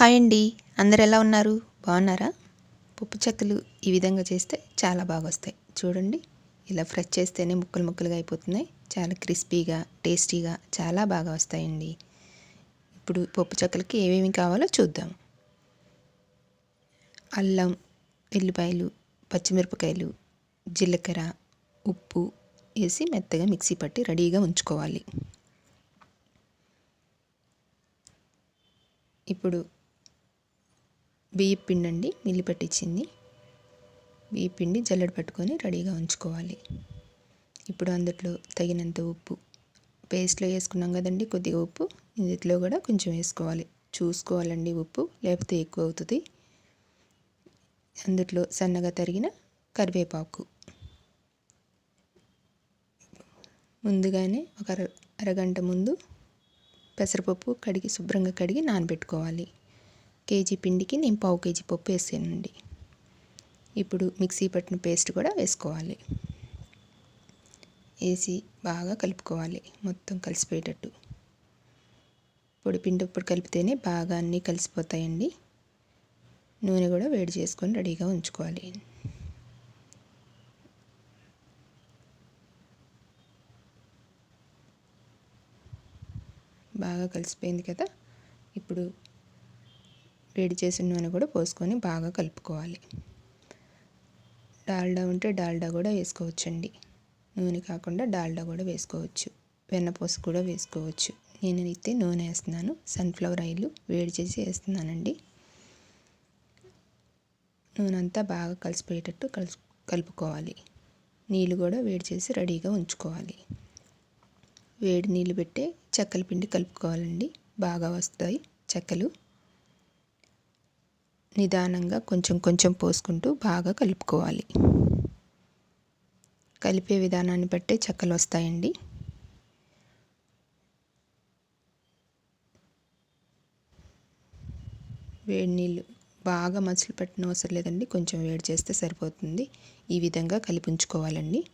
Hi అండి. అందరు ఎలా ఉన్నారు? బాగున్నారా? పప్పు చెక్కలు ఈ విధంగా చేస్తే చాలా బాగా వస్తాయి చూడండి ఇలా ఫ్రెష్ చేస్తేనే ముక్కలు ముక్కలుగా అయిపోతున్నాయి. చాలా క్రిస్పీగా టేస్టీగా చాలా బాగా వస్తాయండి. ఇప్పుడు పప్పు చెక్కలకి ఏమేమి కావాలో చూద్దాం. అల్లం ఎల్లిపాయలు పచ్చిమిరపకాయలు జీలకర్ర ఉప్పు వేసి మెత్తగా మిక్సీ పట్టి రెడీగా ఉంచుకోవాలి. ఇప్పుడు బియ్య పిండి అండి మిల్లి పట్టించింది. బియ్య పిండి జల్లెడ పట్టుకొని రెడీగా ఉంచుకోవాలి. ఇప్పుడు అందులో తగినంత ఉప్పు. పేస్ట్లో వేసుకున్నాం కదండి కొద్దిగా ఉప్పు. ఇందులో కూడా కొంచెం వేసుకోవాలి. చూసుకోవాలండి ఉప్పు లేకపోతే ఎక్కువ అవుతుంది. అందులో సన్నగా తరిగిన కరివేపాకు. ముందుగానే ఒక అర అరగంట ముందు పెసరపప్పు కడిగి శుభ్రంగా కడిగి నానబెట్టుకోవాలి. కేజీ పిండికి నేను పావు కేజీ పప్పు వేసానండి. ఇప్పుడు మిక్సీ పట్టిన పేస్ట్ కూడా వేసుకోవాలి. వేసి బాగా కలుపుకోవాలి మొత్తం కలిసిపోయేటట్టు. పొడి పిండి ఇప్పుడు కలిపితేనే బాగా అన్నీ కలిసిపోతాయండి. నూనె కూడా వేడి చేసుకొని రెడీగా ఉంచుకోవాలి. బాగా కలిసిపోయింది కదా? ఇప్పుడు వేడి చేసిన నూనె కూడా పోసుకొని బాగా కలుపుకోవాలి. డాల్డా ఉంటే డాల్డా కూడా వేసుకోవచ్చండి. నూనె కాకుండా డాల్డా కూడా వేసుకోవచ్చు. వెన్నపూస కూడా వేసుకోవచ్చు. నేను అయితే నూనె వేస్తున్నాను. సన్ఫ్లవర్ ఆయిల్ వేడి చేసి వేస్తున్నానండి. నూనె అంతా బాగా కలిసిపోయేటట్టు కలుసు కలుపుకోవాలి. నీళ్ళు కూడా వేడి చేసి రెడీగా ఉంచుకోవాలి. వేడి నీళ్ళు పెట్టే చెక్కల పిండి కలుపుకోవాలండి. బాగా వస్తాయి చెక్కలు. నిదానంగా కొంచెం కొంచెం పోసుకుంటూ బాగా కలుపుకోవాలి. కలిపే విధానాన్ని బట్టే చెక్కలు వస్తాయండి. వేడి నీళ్ళు బాగా మసులు పెట్టిన అవసరం లేదండి. కొంచెం వేడి చేస్తే సరిపోతుంది. ఈ విధంగా కలిపి ఉంచుకోవాలండి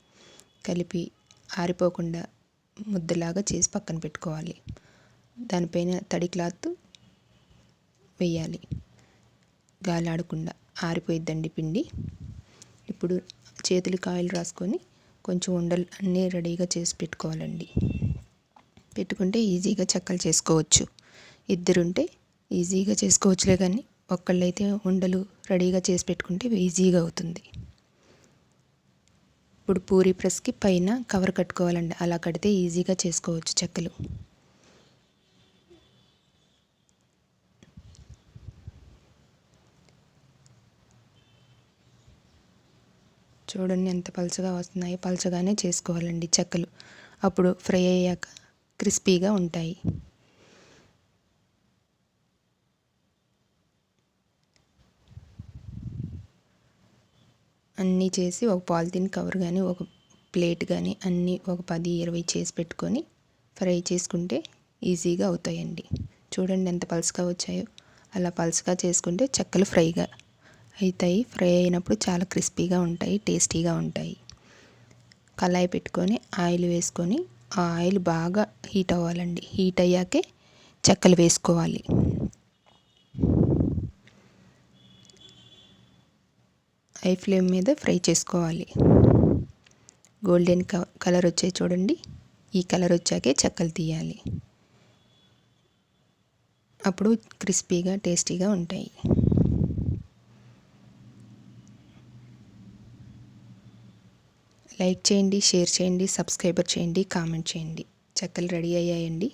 కలిపి ఆరిపోకుండా ముద్దలాగా చేసి పక్కన పెట్టుకోవాలి. దానిపైన తడి క్లాత్ వేయాలి. గాలాడకుండా ఆరిపోయిద్దండి పిండి. ఇప్పుడు చేతులు కాయలు రాసుకొని కొంచెం ఉండలు అన్నీ రెడీగా చేసి పెట్టుకోవాలండి. పెట్టుకుంటే ఈజీగా చెక్కలు చేసుకోవచ్చు. ఇద్దరుంటే ఈజీగా చేసుకోవచ్చులే కానీ ఒక్కళ్ళైతే ఉండలు రెడీగా చేసి పెట్టుకుంటే ఈజీగా అవుతుంది. ఇప్పుడు పూరి ప్రెస్కి పైన కవర్ కట్టుకోవాలండి. అలా కడితే ఈజీగా చేసుకోవచ్చు చెక్కలు. చూడండి ఎంత పలుచగా వస్తున్నాయో. పలుచగానే చేసుకోవాలండి చెక్కలు. అప్పుడు ఫ్రై అయ్యాక క్రిస్పీగా ఉంటాయి. అన్నీ చేసి ఒక పాలిథిన్ కవర్ కానీ ఒక ప్లేట్ కానీ అన్నీ ఒక పది ఇరవై చేసి పెట్టుకొని ఫ్రై చేసుకుంటే ఈజీగా అవుతాయండి. చూడండి ఎంత పలుసుగా వచ్చాయో. అలా పలుసుగా చేసుకుంటే చెక్కలు ఫ్రైగా అవుతాయి ఫ్రై అయినప్పుడు చాలా క్రిస్పీగా ఉంటాయి టేస్టీగా ఉంటాయి. కళాయి పెట్టుకొని ఆయిల్ వేసుకొని ఆ ఆయిల్ బాగా హీట్ అవ్వాలండి. హీట్ అయ్యాకే చెక్కలు వేసుకోవాలి. హై ఫ్లేమ్ మీద ఫ్రై చేసుకోవాలి. గోల్డెన్ కలర్ వచ్చే చూడండి. ఈ కలర్ వచ్చాకే చెక్కలు తీయాలి. అప్పుడు క్రిస్పీగా టేస్టీగా ఉంటాయి. లైక్ చేయండి షేర్ చేయండి సబ్స్క్రైబర్ చేయండి కామెంట్ చేయండి. చెక్కలు రెడీ అయ్యాయండి.